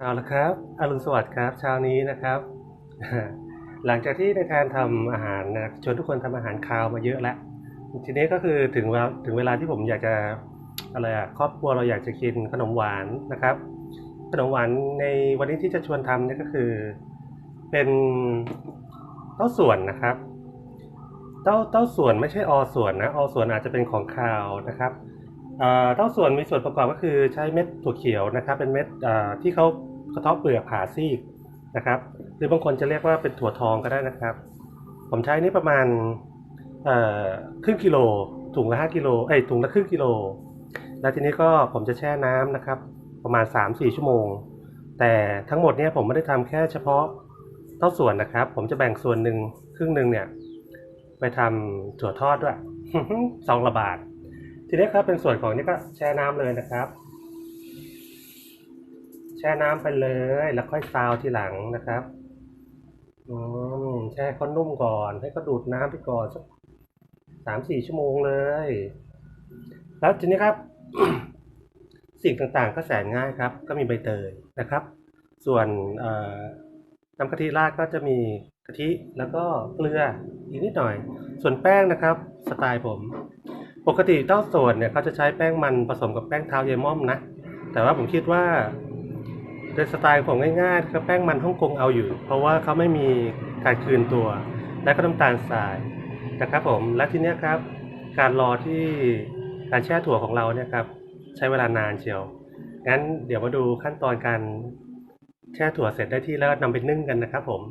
เอาละครับอรุณสวัสดิ์ครับ เช้านี้นะครับ หลังจากที่ในแทนทำอาหารนะชวนทุกคนทำอาหารคาวมาเยอะแล้วทีนี้ก็คือถึงเวลาถึงเวลาที่ผมอยากจะอะไรอะครอบครัวเราอยากจะกินขนมหวานนะครับ ขนมหวานในวันนี้ที่จะชวนทำเนี่ยก็คือ เป็นเต้าส่วนนะครับ เต้าเต้าส่วนไม่ใช่ออส่วนนะออส่วนอาจจะเป็นของคาวนะครับ เต้าส่วนมีส่วนประกอบก็คือใช้เม็ดถั่วเขียวนะครับ เป็นเม็ดที่เขากระเทาะเปลือกผ่าซีกนะครับหรือบางคนจะเรียกว่าเป็นถั่วทองก็ได้นะครับ ผมใช้นี่ประมาณครึ่งกิโลถุงละ5กิโลเอ้ถุงละครึ่งกิโล แล้วทีนี้ก็ผมจะแช่น้ำนะครับ ประมาณ 3-4 ชั่วโมง แต่ทั้งหมดเนี่ยผมไม่ได้ทำแค่เฉพาะเต้าส่วนนะครับ ผมจะแบ่งส่วนหนึ่งครึ่งหนึ่งเนี่ย ไปทำถั่วทอดด้วยซองละบาท ทีนี้ครับเป็นส่วนของนี่ก็แช่น้ำเลยนะครับ แช่น้ำไปเลยแล้วค่อยซาวทีหลังนะครับอืมแช่เขานุ่มก่อน ให้เขาดูดน้ำไปก่อนสักสามสี่ชั่วโมงเลย แล้วทีนี้ครับ สิ่งต่างๆก็แสนง่ายครับ ก็มีใบเตยนะครับ ส่วนน้ำกะทิราดก็จะมีกะทิแล้วก็เกลืออีกนิดหน่อย ส่วนแป้งนะครับ สไตล์ผม ปกติเต้าส่วนเนี่ยเขาจะใช้แป้งมันผสมกับแป้งเท้าเยม่อมนะ แต่ว่าผมคิดว่าโดยสไตล์ผมง่ายๆคือแป้งมันฮ่องกงเอาอยู่ เพราะว่าเขาไม่มีการคืนตัว และก็น้ำตาลทรายนะครับผมและทีนี้ครับ การรอที่การแช่ถั่วของเราเนี่ยครับใช้เวลานานเชียวงั้นเดี๋ยวมาดูขั้นตอนการแช่ถั่วเสร็จได้ที่แล้วนำไปนึ่งกันนะครับผม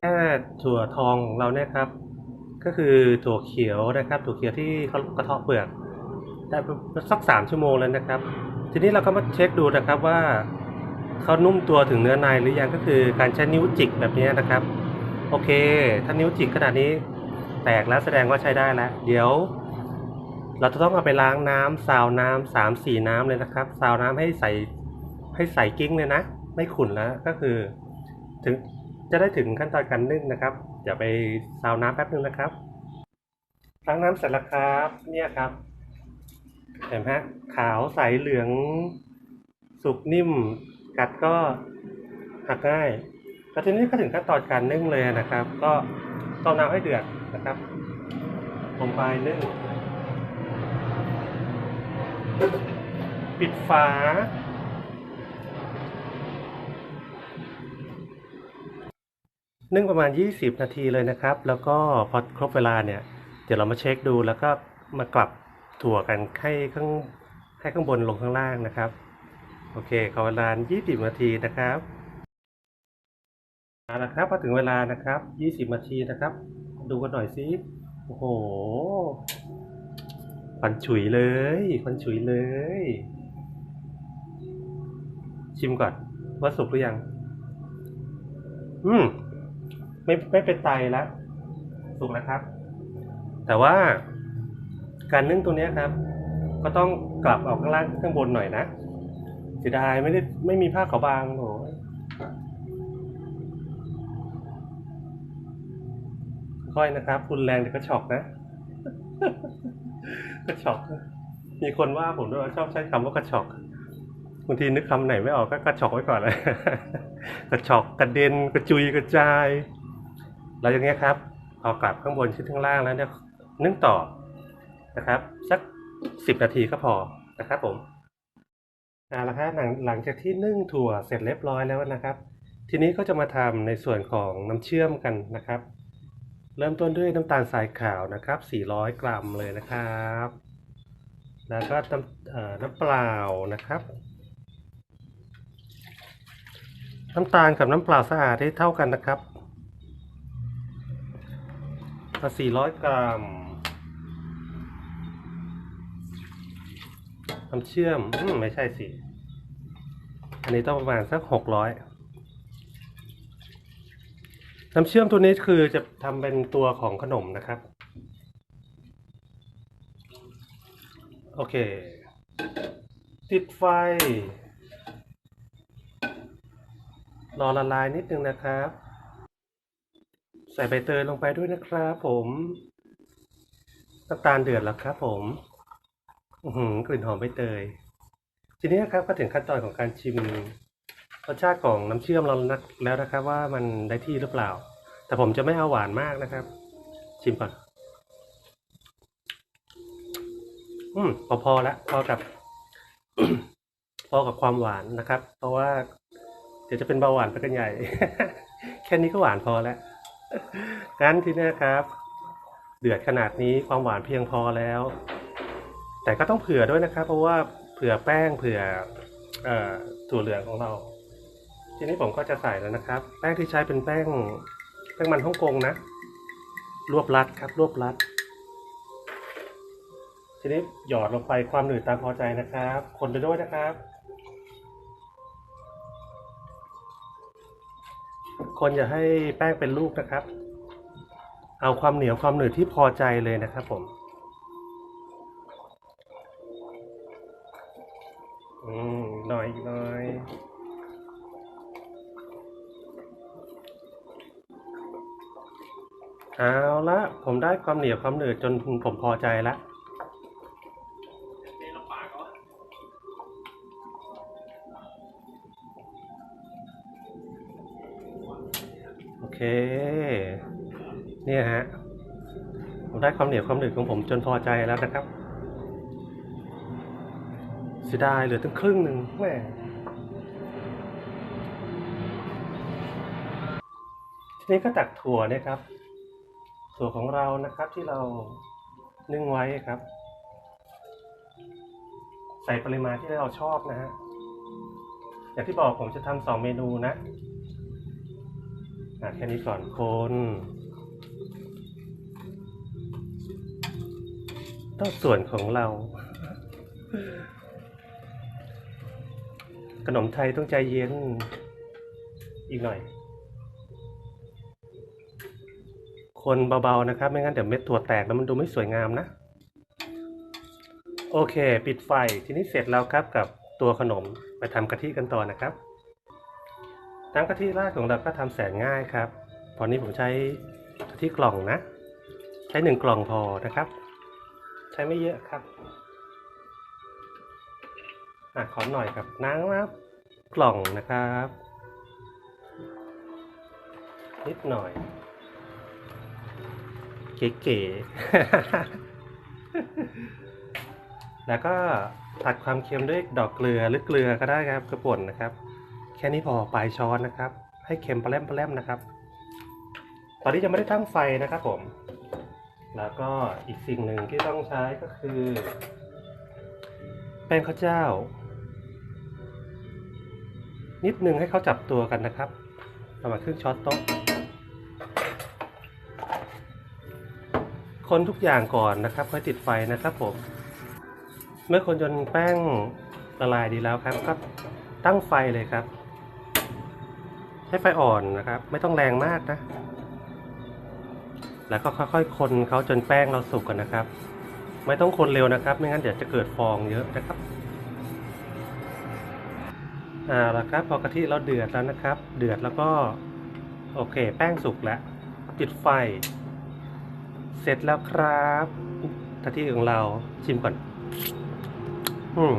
แช่ถั่วทองของเราเนี่ยครับ ก็คือถั่วเขียวนะครับถั่วเขียวที่เขากระเทาะเปลือกได้สักสามชั่วโมงแล้วนะครับ ทีนี้เราก็มาเช็คดูนะครับว่าเขานุ่มตัวถึงเนื้อในหรือยังก็คือการใช้นิ้วจิกแบบนี้นะครับ โอเค ถ้านิ้วจิกขนาดนี้แตกแล้วแสดงว่าใช้ได้แล้วเดี๋ยว เราจะต้องเอาไปล้างน้ำซาวน้ำสามสี่น้ำเลยนะครับซาวน้ำให้ใสให้ใสกิ้งเลยนะ ไม่ขุ่นแล้วก็คือ ถึงจะได้ถึงขั้นตอนการนึ่งนะครับเดี๋ยวไปซาวน้ำแป๊บนึงนะครับ ล้างน้ำเสร็จแล้วครับ เนี่ยครับ เห็นไหมขาวใสเหลือง สุกนิ่ม กัดก็หักง่ายแล้วทีนี้ก็ถึงขั้นตอนการนึ่งเลยนะครับ ก็ต้มน้ำให้เดือดนะครับลงไปนึ่งปิดฝา นึ่งประมาณ 20 นาทีเลยนะครับ แล้วก็พอครบเวลาเนี่ย เดี๋ยวเรามาเช็คดูแล้วก็มากลับถั่วกันให้ข้างให้ข้างบนลงข้างล่างนะครับ โอเคขอเวลา 20 นาทีนะครับเอาละครับพอถึงเวลานะครับ 20 นาทีนะครับ ดูกันหน่อยสิโอ้โหควันฉุยเลยควันฉุยเลย ชิมก่อนว่าสุกหรือยัง อืม ไม่ไม่เป็นไตแล้ว สุกแล้วครับ แต่ว่าการนึ่งตัวนี้ครับ ก็ต้องกลับออกข้างล่างข้างบนหน่อยนะเสียดายไม่ได้ไม่มีผ้าขาวบางโหยค่อยนะครับรุนแรงเดี๋ยวก็ช็อกนะก็ช็อกมีคนว่าผมด้วยว่าชอบใช้คำว่ากระชอกบางทีนึกคำไหนไม่ออกก็กระชอกไว้ก่อนเลยกระชอกกระเด็นกระจุยกระจาย แล้วอย่างเงี้ยครับเอกลับข้างบนขึ้นข้างล่างแล้วเนี่ย นึ่งต่อนะครับ สักสิบนาทีก็พอนะครับผมเอาละครับหลังหลังจากที่นึ่งถั่วเสร็จเรียบร้อยแล้วนะครับ ทีนี้ก็จะมาทำในส่วนของน้ำเชื่อมกันนะครับ เริ่มต้นด้วยน้ำตาลทรายขาวนะครับ 400 กรัมเลยนะครับ แล้วก็น้ำเอ่อน้ำเปล่านะครับน้ำตาลกับน้ำเปล่าสะอาดให้เท่ากันนะครับ 400 กรัม น้ำเชื่อมอมไม่ใช่สิ อันนี้ต้องประมาณสัก600น้ำเชื่อมตัวนี้คือจะทำเป็นตัวของขนมนะครับ โอเค ติดไฟ รอละลายนิดนึงนะครับ ใส่ใบเตยลงไปด้วยนะครับผมน้ำตาลเดือดแล้วครับผม กลิ่นหอมใบเตย ทีนี้ครับก็ถึงขั้นตอนของการชิมรสชาติของน้ำเชื่อมเรานักแล้วนะครับ ว่ามันได้ที่หรือเปล่า แต่ผมจะไม่เอาหวานมากนะครับ ชิมก่อน อืมพอพอละพอกับ พอกับความหวานนะครับ เพราะว่า เดี๋ยวจะเป็นเบาหวานไปกันใหญ่ แค่นี้ก็หวานพอแล้วงั้นทีนี้ครับ เดือดขนาดนี้ความหวานเพียงพอแล้ว แต่ก็ต้องเผื่อด้วยนะครับ เพราะว่าเผื่อแป้งเผื่ออถั่วเหลืองของเรา ทีนี้ผมก็จะใส่แล้วนะครับ แป้งที่ใช้เป็นแป้งแป้งมันฮ่องกงนะ รวบรัดครับ รวบรัด ทีนี้หยอดลงไปความหนืดตามพอใจนะครับ คนไปด้วยนะครับ คนอย่าให้แป้งเป็นลูกนะครับ เอาความเหนียวความหนืดที่พอใจเลยนะครับผม อืมหน่อยหน่อยเอาละผมได้ความเหนียวความหนืดจนผมพอใจละโอเค เนี่ยฮะ ผมได้ความเหนียวความหนืดของผมจนพอใจแล้วนะครับ เสียดายเหลือตั้งครึ่งหนึ่งแหมทีนี้ก็ตักถั่วเนี่ยครับ ถั่วของเรานะครับที่เรานึ่งไว้ครับ ใส่ปริมาณที่เราชอบนะฮะอย่างที่บอกผมจะทำสองเมนูนะอะแค่นี้ก่อนคนต้องส่วนของเรา ขนมไทยต้องใจเย็นอีกหน่อย คนเบาๆนะครับ ไม่งั้นเดี๋ยวเม็ดถั่วแตกแล้วมันดูไม่สวยงามนะ โอเค ปิดไฟทีนี้เสร็จแล้วครับกับตัวขนมไปทำกะทิกันต่อนะครับน้ำกะทิราดของเราก็ทำแสนง่ายครับตอนนี้ผมใช้กะทิกล่องนะ ใช้หนึ่งกล่องพอนะครับ ใช้ไม่เยอะครับ อะขอหน่อยครับน้ำนะครับ กล่องนะครับ นิดหน่อย เก๋ๆ แล้วก็ตัดความเค็มด้วยดอกเกลือหรือเกลือก็ได้ครับกระป่นนะครับ แค่นี้พอปลายช้อนนะครับ ให้เค็มปลาแรมปลาแรมนะครับ ตอนนี้ยังไม่ได้ตั้งไฟนะครับผม แล้วก็อีกสิ่งหนึ่งที่ต้องใช้ก็คือแป้งข้าวเจ้า นิดนึงให้เขาจับตัวกันนะครับประมาณครึ่งช้อนโต๊ะ คนทุกอย่างก่อนนะครับ ค่อยติดไฟนะครับผม เมื่อคนจนแป้งละลายดีแล้วครับก็ตั้งไฟเลยครับใช้ไฟอ่อนนะครับ ไม่ต้องแรงมากนะ แล้วก็ค่อยๆ คนเขาจนแป้งเราสุกกันนะครับ ไม่ต้องคนเร็วนะครับ ไม่งั้นเดี๋ยวจะเกิดฟองเยอะนะครับ อ่าแล้วครับพอกะทิเราเดือดแล้วนะครับ เดือดแล้วก็โอเค แป้งสุกแล้วปิดไฟ เสร็จแล้วครับกะทิของเราชิมก่อน อืม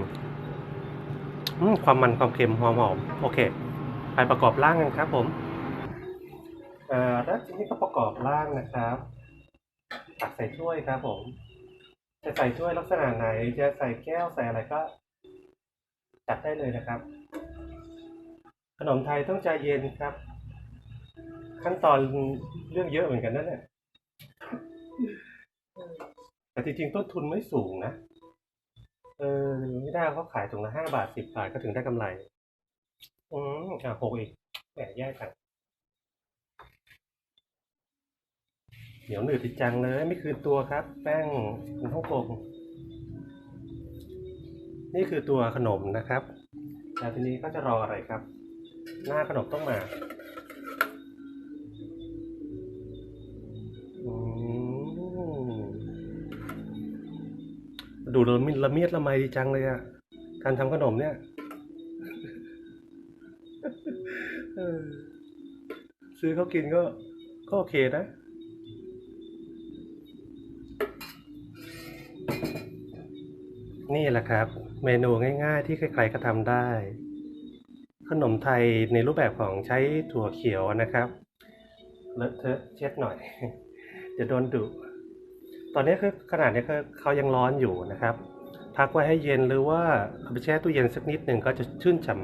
อืมความมันความเค็มหอมหอมโอเค ไปประกอบร่างกันครับ ผมอ่าแล้วทีนี้ก็ประกอบร่างนะครับตักใส่ถ้วยครับ ผม จะใส่ถ้วยลักษณะไหน จะใส่แก้วใส่อะไรก็จัดได้เลยนะครับ ขนมไทยต้องใจเย็นครับ ขั้นตอนเรื่องเยอะเหมือนกันนั่นแหละแต่จริงๆต้นทุนไม่สูงนะเออไม่ได้เขาขายถุงละห้าบาทสิบบาทก็ถึงได้กำไร อืมอะหกอีกแหมแย่จังเหนียวหนืดติดจังเลย ไม่คืนตัวครับ แป้งมันฮ่องกงนี่คือตัวขนมนะครับ แล้วทีนี้ก็จะรออะไรครับ หน้าขนมต้องมาดูละมิดละเมียดละไมดีจังเลยอะการทำขนมเนี่ยซื้อเขากินก็ก็โอเคนะนี่แหละครับ เมนูง่ายๆที่ใครๆก็ทำได้ ขนมไทยในรูปแบบของใช้ถั่วเขียวนะครับเลอะเทอะเช็ดหน่อย จะโดนดุตอนนี้คือขนาดนี้คือเขายังร้อนอยู่นะครับ พักไว้ให้เย็นหรือว่าเอาไปแช่ตู้เย็นสักนิดหนึ่งก็จะชื่นฉ่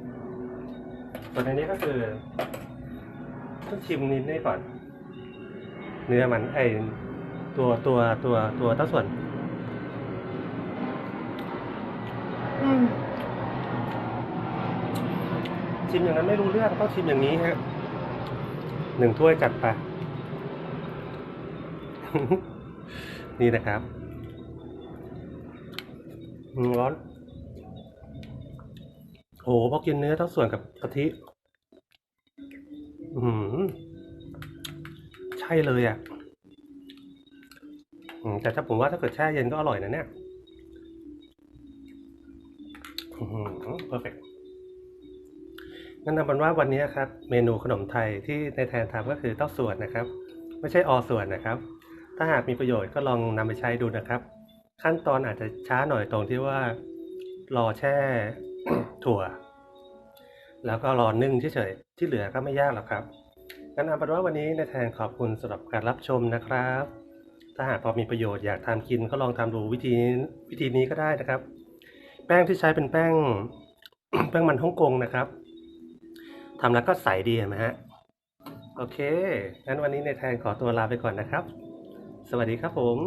ำส่วนอันนี้ก็คือต้องชิมนิดนี้ก่อน เนื้อมันไอตัวตัวตัวตัวเต้าส่วน อืม ชิมอย่างนั้นไม่รู้เรื่องต้องชิมอย่างนี้ฮะหนึ่งถ้วยจัดไป นี่นะครับร้อนโหพอกินเนื้อทั้งส่วนกับกะทิอืมใช่เลยอะแต่ถ้าผมว่าถ้าเกิดแช่เย็นก็อร่อยนะเนี่ยอืมเพอร์เฟกงั้ นเอาเป็นว่าวันนี้ครับเมนูขนมไทยที่ในแทนทำก็คือเต้าส่วนนะครับ ไม่ใช่อส่วนนะครับ ถ้าหากมีประโยชน์ก็ลองนำไปใช้ดูนะครับ ขั้นตอนอาจจะช้าหน่อยตรงที่ว่ารอแช่ถั่ว แล้วก็รอนึ่งเฉยๆที่เหลือก็ไม่ยากหรอกครับงั้นเอาเป็นว่าวันนี้ในแทนขอบคุณสำหรับการรับชมนะครับ ถ้าหากพอมีประโยชน์อยากทานกินก็ลองทำดูวิธีวิธีนี้ก็ได้นะครับ แป้งที่ใช้เป็นแป้งแป้งมันฮ่องกงนะครับ ทำแล้วก็ใสดีเห็นไหมฮะ โอเค งั้นวันนี้ในแทนขอตัวลาไปก่อนนะครับ สวัสดีครับผม